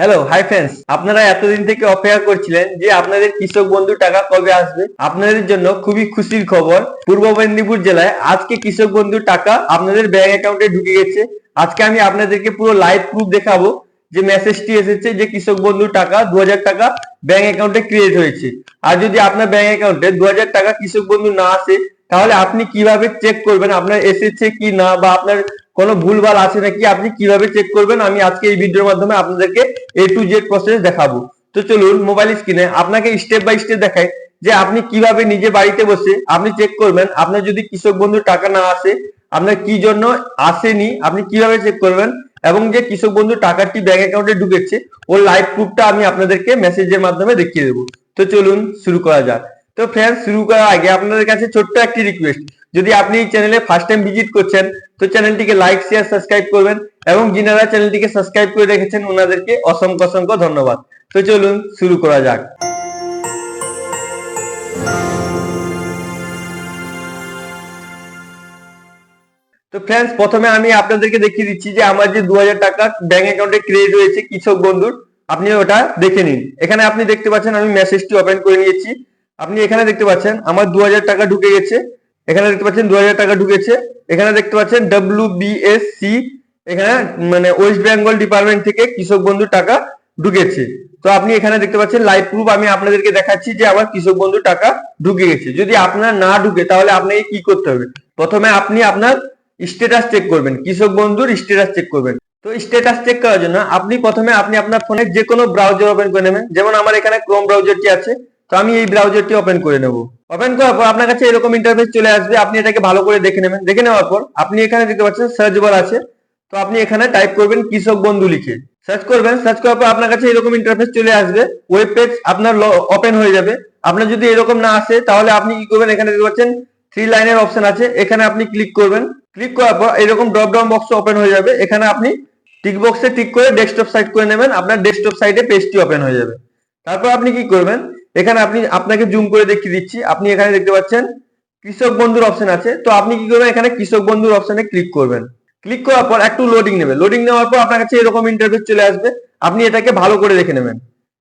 Hello hi friends আপনারা এতদিন থেকে অপেক্ষা করছিলেন যে আপনাদের কৃষক বন্ধু টাকা কবে আসবে? আপনাদের জন্য খুবই খুশির খবর। পূর্ব মেদিনীপুর জেলায় আজকে কৃষক বন্ধু টাকা আপনাদের ব্যাংক অ্যাকাউন্টে ঢুকে গেছে। আজকে আমি আপনাদেরকে পুরো লাইভ প্রুফ দেখাবো যে মেসেজটি এসেছে যে কৃষক বন্ধু টাকা দু টাকা ব্যাংক অ্যাকাউন্টে ক্রিয়েট হয়েছে। আর যদি আপনার ব্যাংক অ্যাকাউন্টে দু হাজার টাকা কৃষক বন্ধু না আসে, তাহলে আপনি কীভাবে চেক করবেন? আপনার এসেছে কি না বা আপনার কোনো ভুলভাল আছে নাকি আপনি কীভাবে চেক করবেন? আমি আজকে এই ভিডিওর মাধ্যমে আপনাদেরকে এ টু জেড প্রসেস দেখাবো। তো চলুন মোবাইল স্ক্রিনে আপনাকে স্টেপ বাই স্টেপ দেখাই যে আপনি কীভাবে নিজে বাড়িতে বসে আপনি চেক করবেন। আপনার যদি কৃষক বন্ধু টাকা না আসে, আপনার কি জন্য আসেনি, আপনি কীভাবে চেক করবেন? এবং যে কৃষক বন্ধু টাকাটি ব্যাংক অ্যাকাউন্টে ঢুকেছে, ওর লাইভ প্রুফটা আমি আপনাদেরকে মেসেজের মাধ্যমে দেখিয়ে দেবো। তো চলুন, শুরু করা যাক। তো ফ্রেন্ড শুরু করার আগে আপনাদের কাছে ছোট্ট একটি রিকোয়েস্ট যদি আপনি এই চ্যানেলে ফার্স্ট টাইম ভিজিট করছেন, তো চ্যানেলটিকে লাইক শেয়ার সাবস্ক্রাইব করবেন এবং যিনারা চ্যানেলটিকে সাবস্ক্রাইব করে রেখেছেন, ওনাদেরকে অসংখ্য অসংখ্য ধন্যবাদ। তো চলুন, শুরু করা যাক। তো ফ্রেন্ডস প্রথমে আমি আপনাদেরকে দেখিয়ে দিচ্ছি যে আমার যে দু হাজার টাকা ব্যাংক অ্যাকাউন্টে ক্রেডিট হয়েছে কৃষক বন্ধুর, আপনি ওটা দেখে নিন। এখানে আপনি দেখতে পাচ্ছেন, আমি মেসেজটি ওপেন করে নিয়েছি। আপনি এখানে দেখতে পাচ্ছেন, আমার দু হাজার টাকা ঢুকে গেছে। এখানে দেখতে পাচ্ছেন দু হাজার টাকা ঢুকেছে। এখানে দেখতে পাচ্ছেন ডাব্লিউ বিএসসি এখানে মানে ওয়েস্ট বেঙ্গল ডিপার্টমেন্ট থেকে কৃষক বন্ধু টাকা ঢুকেছে। তো আপনি এখানে দেখতে পাচ্ছেন লাইভ প্রুফ আমি আপনাদেরকে দেখাচ্ছি যে আমার কৃষক বন্ধু টাকা ঢুকে গেছে। যদি আপনার না ঢুকে, তাহলে আপনাকে কি করতে হবে? প্রথমে আপনি আপনার স্ট্যাটাস চেক করবেন, কৃষক বন্ধুর স্ট্যাটাস চেক করবেন। তো স্ট্যাটাস চেক করার জন্য আপনি প্রথমে আপনি আপনার ফোনে যে কোনো ব্রাউজার ওপেন করে নেবেন। যেমন আমার এখানে ক্রোম ব্রাউজারটি আছে। তো আমি এই ব্রাউজারটি ওপেন করে নেব। ওপেন করার পর আপনার কাছে এরকম ইন্টারফেস চলে আসবে, আপনি এটাকে ভালো করে দেখে নেবেন। দেখে নেওয়ার পর আপনি এখানে দেখতে পাচ্ছেন সার্চ বার আছে। তো আপনি এখানে টাইপ করবেন কৃষক বন্ধু লিখে। সার্চ করবেন সার্চ করার পর আপনার কাছে এরকম ইন্টারফেস চলে আসবে। ওয়েব পেজ আপনার ওপেন হয়ে যাবে। আপনার যদি এরকম না আসে, তাহলে আপনি কি করবেন? এখানে দেখতে পাচ্ছেন থ্রি লাইনের অপশন আছে। এখানে আপনি ক্লিক করবেন। ক্লিক করার পর এরকম ড্রপ ডাউন বক্স ওপেন হয়ে যাবে। এখানে আপনি টিক বক্সে টিক করে ডেস্কটপ সাইট করে নেবেন। আপনার ডেস্কটপ সাইটে পেজটি ওপেন হয়ে যাবে। তারপর আপনি কি করবেন? এখানে আপনি, আপনাকে জুম করে দেখিয়ে দিচ্ছি। আপনি এখানে দেখতে পাচ্ছেন কৃষক বন্ধুর অপশন আছে। তো আপনি কি করবেন? এখানে কৃষক বন্ধুর অপশনে ক্লিক করবেন। ক্লিক করার পর একটু লোডিং নেবে লোডিং নেওয়ার পর আপনার কাছে এরকম ইন্টারফেস চলে আসবে। আপনি এটাকে ভালো করে দেখে নেবেন।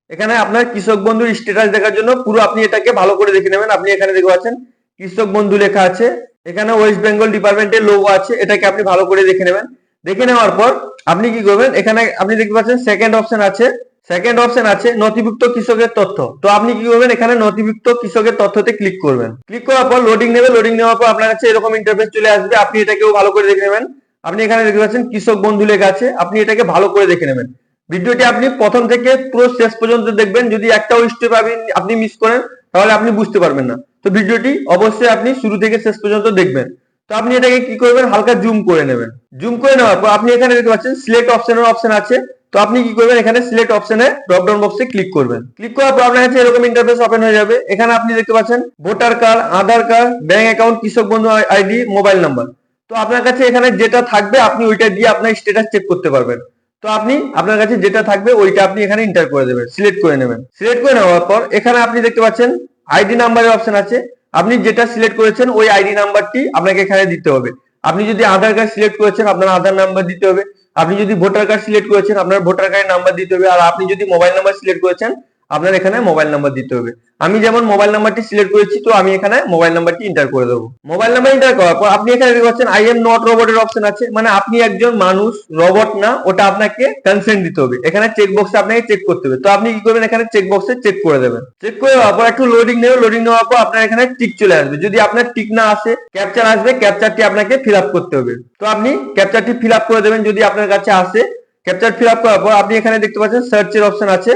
এখানে আপনার কৃষক বন্ধুর স্ট্যাটাস দেখার জন্য পুরো আপনি এটাকে ভালো করে দেখে নেবেন। আপনি এখানে দেখতে পাচ্ছেন কৃষক বন্ধু লেখা আছে। এখানে ওয়েস্ট বেঙ্গল ডিপার্টমেন্টের লোগো আছে। এটাকে আপনি ভালো করে দেখে নেবেন। দেখে নেওয়ার পর আপনি কি করবেন? এখানে আপনি দেখতে পাচ্ছেন সেকেন্ড অপশন আছে। সেকেন্ড অপশন আছে নথিভুক্ত কৃষকের তথ্য। তো আপনি কি করবেন? এখানে নথিভুক্ত কৃষকের তথ্যতে ক্লিক করবেন। ক্লিক করার পর লোডিং নেবে। লোডিং নেওয়ার পর আপনার কাছে এরকম ইন্টারফেস চলে আসবে। আপনি এটাকেও ভালো করে দেখে নেবেন। আপনি এখানে দেখতে পাচ্ছেন কৃষক বন্ধু লেখা আছে। আপনি এটাকে ভালো করে দেখে নেবেন। ভিডিওটি আপনি প্রথম থেকে পুরো শেষ পর্যন্ত দেখবেন। যদি একটাও স্টেপ আপনি মিস করেন, তাহলে আপনি বুঝতে পারবেন না। তো ভিডিওটি অবশ্যই আপনি শুরু থেকে শেষ পর্যন্ত দেখবেন। তো আপনি এটাকে কি করবেন? হালকা জুম করে নেবেন। জুম করে নেওয়ার পর আপনি এখানে দেখতে পাচ্ছেন সিলেক্ট অপশনের অপশন আছে। তো আপনি কি করবেন? এখানে সিলেক্ট অপশনে ড্রপ ডাউন বক্সে ক্লিক করবেন। ক্লিক করার পর আপনার কাছে এরকম ইন্টারফেস ওপেন হয়ে যাবে। এখানে আপনি দেখতে পাচ্ছেন voter card Aadhaar card bank account Krishak Bandhu ID mobile number তো আপনার কাছে এখানে যেটা থাকবে, আপনি ওইটা দিয়ে আপনার স্ট্যাটাস চেক করতে পারবেন। তো আপনি, আপনার কাছে যেটা থাকবে, ওইটা আপনি এখানে এন্টার করে দেবেন সিলেক্ট করে নেবেন। সিলেক্ট করে নেওয়ার পর, এখানে আপনি দেখতে পাচ্ছেন আইডি নাম্বারের অপশন আছে। আপনি যেটা সিলেক্ট করেছেন, ওই আইডি নাম্বারটি আপনাকে এখানে দিতে হবে। আপনি যদি আধার কার্ড সিলেক্ট করেছেন, আপনার আধার নাম্বার দিতে হবে। আপনি যদি ভোটার কার্ড সিলেক্ট করেছেন, আপনার ভোটার কার্ডের নাম্বার দিতে হবে। আর আপনি যদি মোবাইল নাম্বার সিলেক্ট করেছেন আপনার এখানে মোবাইল নাম্বার দিতে হবে। আমি যেমন মোবাইল নাম্বারটি সিলেক্ট করেছি, তো আমি এখানে মোবাইল নাম্বারটি এন্টার করে দেবো। মোবাইল নাম্বার এন্টার করার পর আপনি এখানে দেখতে পাচ্ছেন আই এম নট রোবটের অপশন আছে। মানে আপনি একজন মানুষ রোবট না, ওটা আপনাকে কনসেন্ট দিতে হবে। এখানে চেক বক্সে আপনাকে চেক করতে হবে। তো আপনি কি করবেন, এখানে চেক বক্সে চেক করে দেবেন। চেক করে দেওয়ার পর একটু লোডিং নেবে লোডিং নেওয়ার পর আপনার এখানে টিক চলে আসবে। যদি আপনার টিক না আসে ক্যাপচার আসবে ক্যাপচারটি আপনাকে ফিল আপ করতে হবে। তো আপনি ক্যাপচারটি ফিল আপ করে দেবেন যদি আপনার কাছে আসে। ক্যাপচার ফিল আপ করার পর আপনি এখানে দেখতে পাচ্ছেন সার্চের অপশন আছে।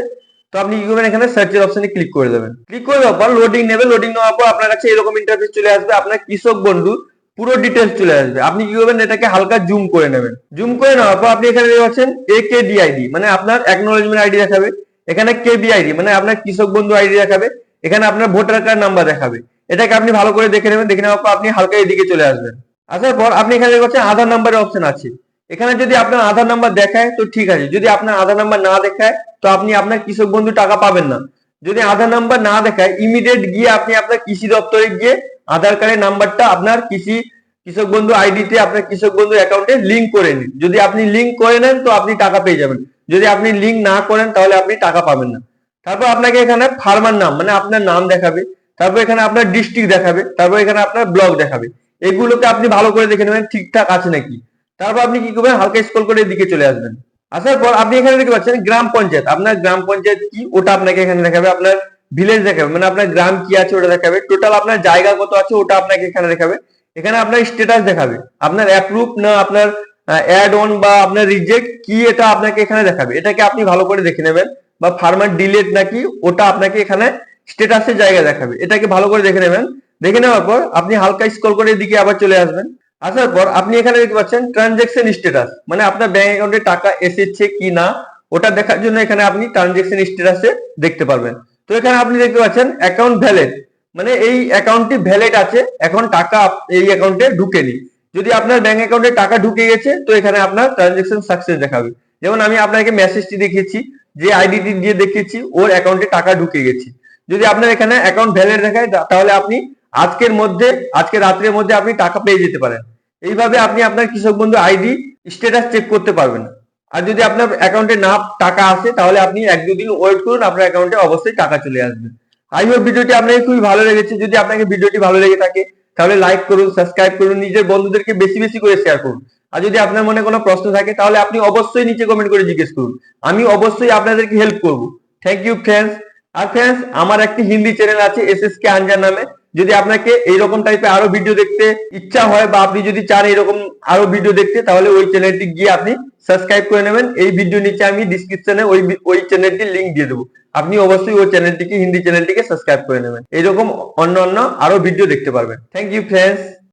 তো আপনি কি করবেন এখানে সার্চের অপশনে ক্লিক করে দেবেন। ক্লিক করে দেওয়ার পর লোডিং নেবে লোডিং নেওয়ার পর আপনার কাছে এরকম ইন্টারফেস চলে আসবে, আপনার কৃষক বন্ধু পুরো ডিটেলস চলে আসবে। আপনি কি করবেন, এটাকে হালকা জুম করে নেবেন। জুম করে নেওয়ার পর আপনি এখানে দেখতে পাচ্ছেন এ কে ডিআইডি মানে আপনার অ্যাকনোলেজমেন্ট আইডি দেখাবে। এখানে কেবিআইডি মানে আপনার কৃষক বন্ধু আইডি দেখাবে। এখানে আপনার ভোটার কার্ড নাম্বার দেখাবে। এটাকে আপনি ভালো করে দেখে নেবেন। দেখে নেওয়ার পর আপনি হালকা এদিকে চলে আসবেন। আসার পর আপনি এখানে দেখতে পাচ্ছেন আধার নাম্বারের অপশন আছে। এখানে যদি আপনার আধার নাম্বার দেখায়, তো ঠিক আছে। যদি আপনার আধার নাম্বার না দেখায়, তো আপনি আপনার কৃষক বন্ধু টাকা পাবেন না। যদি আধার নাম্বার না দেখায় ইমিডিয়েট গিয়ে আপনি আপনার কৃষি দপ্তরে গিয়ে আধার কার্ডের নাম্বারটা আপনার কৃষি কৃষক বন্ধু আইডিতে আপনার কৃষক বন্ধু অ্যাকাউন্টে লিঙ্ক করে নিন। যদি আপনি লিঙ্ক করে নেন, তো আপনি টাকা পেয়ে যাবেন। যদি আপনি লিঙ্ক না করেন, তাহলে আপনি টাকা পাবেন না। তারপর আপনাকে এখানে ফার্মার নাম মানে আপনার নাম দেখাবে। তারপর এখানে আপনার ডিস্ট্রিক্ট দেখাবে। তারপর এখানে আপনার ব্লক দেখাবে। এগুলোকে আপনি ভালো করে দেখে নেবেন, ঠিকঠাক আছে নাকি। তারপর আপনি কি করবেন? হালকা স্ক্রল করে এদিকে চলে আসবেন। আসার পর আপনি এখানে দেখতে পাচ্ছেন গ্রাম পঞ্চায়েত। আপনার গ্রাম পঞ্চায়েত কি? ওটা আপনাকে এখানে দেখাবে। আপনার ভিলেজ দেখাবে। মানে আপনার গ্রাম কি আছে ওটা দেখাবে। টোটাল আপনার জায়গা কত আছে ওটা আপনাকে এখানে দেখাবে। এখানে আপনার স্ট্যাটাস দেখাবে। আপনার অ্যাপ্রুভ না আপনার অ্যাড অন বা আপনার রিজেক্ট কি এটা আপনাকে এখানে দেখাবে। এটাকে আপনি ভালো করে দেখে নেবেন। বা ফার্মার ডিলেট নাকি ওটা আপনাকে এখানে স্ট্যাটাসের জায়গা দেখাবে। এটাকে ভালো করে দেখে নেবেন। দেখে নেওয়ার পর আপনি হালকা স্ক্রল করে এদিকে আবার চলে আসবেন। আসার পর আপনি এখানে দেখতে পাচ্ছেন ট্রানজেকশন স্ট্যাটাস মানে আপনার ব্যাংক অ্যাকাউন্টে টাকা এসেছে কি না, ওটা দেখার জন্য এখানে আপনি ট্রানজেকশন স্ট্যাটাসে দেখতে পারবেন। তো এখানে আপনি দেখতে পাচ্ছেন অ্যাকাউন্ট ভ্যালিড মানে এই অ্যাকাউন্টটি ভ্যালিড আছে, এখন টাকা এই অ্যাকাউন্টে ঢুকেনি। যদি আপনার ব্যাংক অ্যাকাউন্টে টাকা ঢুকে গেছে, তো এখানে আপনার ট্রানজেকশন সাকসেস দেখাবে। যেমন আমি আপনাকে মেসেজটি দেখিয়েছি, যে আইডিটি দিয়ে দেখিয়েছি, ওর অ্যাকাউন্টে টাকা ঢুকে গেছে। যদি আপনার এখানে অ্যাকাউন্ট ভ্যালিড দেখায় তাহলে আপনি আজকের মধ্যে, আজকে রাত্রের মধ্যে আপনি টাকা পেয়ে যেতে পারেন। এইভাবে আপনি আপনার কৃষক বন্ধু আইডি স্ট্যাটাস চেক করতে পারবেন। আর যদি আপনার অ্যাকাউন্টে না টাকা আসে, তাহলে আপনি এক দুদিন ওয়েট করুন, আপনার অ্যাকাউন্টে অবশ্যই টাকা চলে আসবে। আই হোপ ভিডিওটি আপনাকে খুবই ভালো লেগেছে। যদি আপনাকে ভিডিওটি ভালো লেগে থাকে, তাহলে লাইক করুন সাবস্ক্রাইব করুন, নিজের বন্ধুদেরকে বেশি বেশি করে শেয়ার করুন। আর যদি আপনার মনে কোনো প্রশ্ন থাকে, তাহলে আপনি অবশ্যই নিচে কমেন্ট করে জিজ্ঞেস করুন। আমি অবশ্যই আপনাদেরকে হেল্প করব। থ্যাংক ইউ ফ্রেন্ডস আর ফ্রেন্ডস আমার একটি হিন্দি চ্যানেল আছে এস এস কে আনজার নামে। যদি আপনাকে এইরকম টাইপের আরও ভিডিও দেখতে ইচ্ছা হয় বা আপনি যদি চান এরকম আরও ভিডিও দেখতে, তাহলে ওই চ্যানেলটি গিয়ে আপনি সাবস্ক্রাইব করে নেবেন। এই ভিডিও নিচে আমি ডিসক্রিপশনে ওই ওই চ্যানেলটির লিঙ্ক দিয়ে দেবো। আপনি অবশ্যই ওই চ্যানেলটিকে হিন্দি চ্যানেলটিকে সাবস্ক্রাইব করে নেবেন। এইরকম অন্য অন্য আরও ভিডিও দেখতে পারবেন। Thank you friends